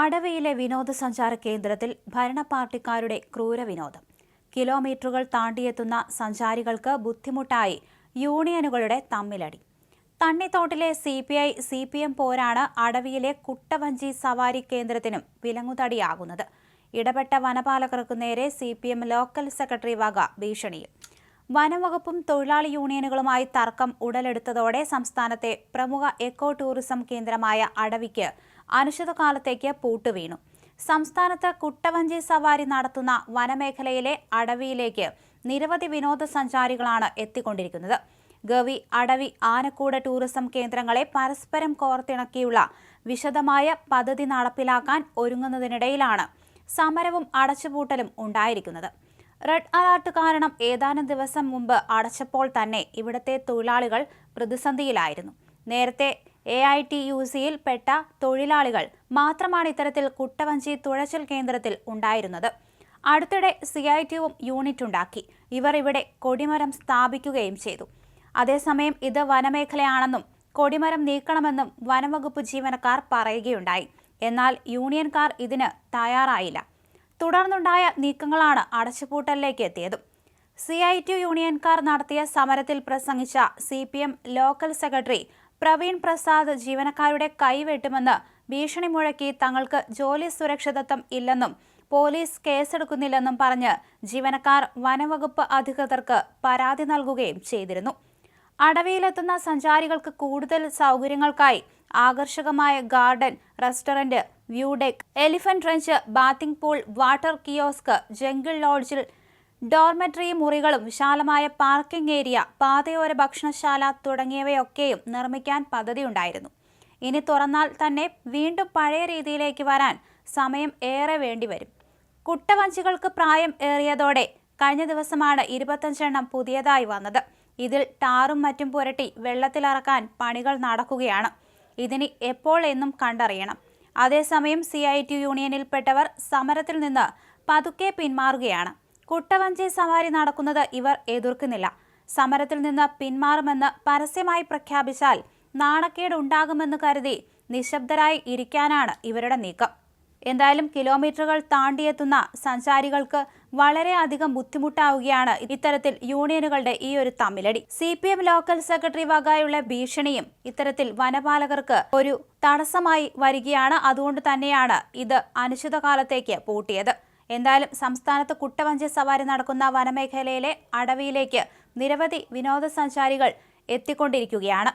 അടവയിലെ വിനോദസഞ്ചാര കേന്ദ്രത്തിൽ ഭരണ പാർട്ടിക്കാരുടെ ക്രൂര വിനോദം കിലോമീറ്ററുകൾ താണ്ടിയെത്തുന്ന സഞ്ചാരികൾക്ക് ബുദ്ധിമുട്ടായി യൂണിയനുകളുടെ തമ്മിലടി. തണ്ണിത്തോട്ടിലെ C P I C P M പോരാണ് അടവിയിലെ കുട്ടവഞ്ചി സവാരി കേന്ദ്രത്തിനും വിലങ്ങുതടിയാകുന്നത്. ഇടപെട്ട വനപാലകർക്ക് നേരെ C P M local secretary വക ഭീഷണിയും വനംവകുപ്പും തൊഴിലാളി യൂണിയനുകളുമായി തർക്കം ഉടലെടുത്തതോടെ സംസ്ഥാനത്തെ പ്രമുഖ എക്കോ ടൂറിസം കേന്ദ്രമായ അടവിക്ക് അനിശ്ചിതകാലത്തേക്ക് പൂട്ടുവീണു. സംസ്ഥാനത്ത് കുട്ടവഞ്ചി സവാരി നടത്തുന്ന വനമേഖലയിലെ അടവിയിലേക്ക് നിരവധി വിനോദസഞ്ചാരികളാണ് എത്തിക്കൊണ്ടിരിക്കുന്നത്. ഗവി അടവി ആനക്കൂട് ടൂറിസം കേന്ദ്രങ്ങളെ പരസ്പരം കോർത്തിണക്കിയുള്ള വിശദമായ പദ്ധതി നടപ്പിലാക്കാൻ ഒരുങ്ങുന്നതിനിടയിലാണ് സമരവും അടച്ചുപൂട്ടലും ഉണ്ടായിരിക്കുന്നത്. റെഡ് അലർട്ട് കാരണം ഏതാനും ദിവസം മുമ്പ് അടച്ചപ്പോൾ തന്നെ ഇവിടുത്തെ തൊഴിലാളികൾ പ്രതിസന്ധിയിലായിരുന്നു. നേരത്തെ എ ഐ ടി യു സിയിൽ പെട്ട തൊഴിലാളികൾ മാത്രമാണ് ഇത്തരത്തിൽ കുട്ടവഞ്ചി തുഴച്ചൽ കേന്ദ്രത്തിൽ ഉണ്ടായിരുന്നത്. അടുത്തിടെ സി ഐ ടിയും യൂണിറ്റ് ഉണ്ടാക്കി. ഇവർ ഇവിടെ കൊടിമരം സ്ഥാപിക്കുകയും ചെയ്തു. അതേസമയം ഇത് വനമേഖലയാണെന്നും കൊടിമരം നീക്കണമെന്നും വനംവകുപ്പ് ജീവനക്കാർ പറയുകയുണ്ടായി. എന്നാൽ യൂണിയൻകാർ ഇതിന് തയ്യാറായില്ല. തുടർന്നുണ്ടായ നീക്കങ്ങളാണ് അടച്ചുപൂട്ടലിലേക്ക് എത്തിയത്. സി ഐ ടി യൂണിയൻകാർ നടത്തിയ സമരത്തിൽ പ്രസംഗിച്ച C P M local secretary Praveen Prasad ജീവനക്കാരുടെ കൈവെട്ടുമെന്ന് ഭീഷണി മുഴക്കി തങ്ങൾക്ക് ജോലി സുരക്ഷിതത്വം ഇല്ലെന്നും പോലീസ് കേസെടുക്കുന്നില്ലെന്നും പറഞ്ഞ് ജീവനക്കാർ വനവകുപ്പ് അധികൃതർക്ക് പരാതി നൽകുകയും ചെയ്തിരുന്നു. അടവിയിലെത്തുന്ന സഞ്ചാരികൾക്ക് കൂടുതൽ സൗകര്യങ്ങൾക്കായി ആകർഷകമായ garden restaurant view deck elephant range bathing pool water kiosk jungle ലോഡ്ജിൽ ഡോർമെട്രി മുറികളും വിശാലമായ പാർക്കിംഗ് ഏരിയ പാതയോര ഭക്ഷണശാല തുടങ്ങിയവയൊക്കെയും നിർമ്മിക്കാൻ പദ്ധതിയുണ്ടായിരുന്നു. ഇനി തുറന്നാൽ തന്നെ വീണ്ടും പഴയ രീതിയിലേക്ക് വരാൻ സമയം ഏറെ വേണ്ടിവരും. കുട്ടവഞ്ചികൾക്ക് പ്രായം ഏറിയതോടെ കഴിഞ്ഞ ദിവസമാണ് ഇരുപത്തഞ്ചെണ്ണം പുതിയതായി വന്നത്. ഇതിൽ ടാറും മറ്റും പുരട്ടി വെള്ളത്തിലിറക്കാൻ പണികൾ നടക്കുകയാണ്. ഇതിന് എപ്പോൾ എന്നും കണ്ടറിയണം. അതേസമയം സി ഐ ടി യൂണിയനിൽപ്പെട്ടവർ സമരത്തിൽ നിന്ന് പതുക്കെ പിന്മാറുകയാണ്. കുട്ടവഞ്ചി സവാരി നടക്കുന്നത് ഇവർ എതിർക്കുന്നില്ല. സമരത്തിൽ നിന്ന് പിന്മാറുമെന്ന് പരസ്യമായി പ്രഖ്യാപിച്ചാൽ നാണക്കേട് ഉണ്ടാകുമെന്ന് കരുതി നിശബ്ദരായി ഇരിക്കാനാണ് ഇവരുടെ നീക്കം. എന്തായാലും കിലോമീറ്ററുകൾ താണ്ടിയെത്തുന്ന സഞ്ചാരികൾക്ക് വളരെയധികം ബുദ്ധിമുട്ടാവുകയാണ് ഇത്തരത്തിൽ യൂണിയനുകളുടെ ഈ ഒരു തമ്മിലടി. C P M local secretary വകയുള്ള ഭീഷണിയും ഇത്തരത്തിൽ വനപാലകർക്ക് ഒരു തടസ്സമായി വരികയാണ്. അതുകൊണ്ട് തന്നെയാണ് ഇത് അനിശ്ചിതകാലത്തേക്ക് പൂട്ടിയത്. എന്തായാലും സംസ്ഥാനത്ത് കുട്ടവഞ്ചി സവാരി നടക്കുന്ന വനമേഖലയിലെ അടവിയിലേക്ക് നിരവധി വിനോദസഞ്ചാരികൾ എത്തിക്കൊണ്ടിരിക്കുകയാണ്.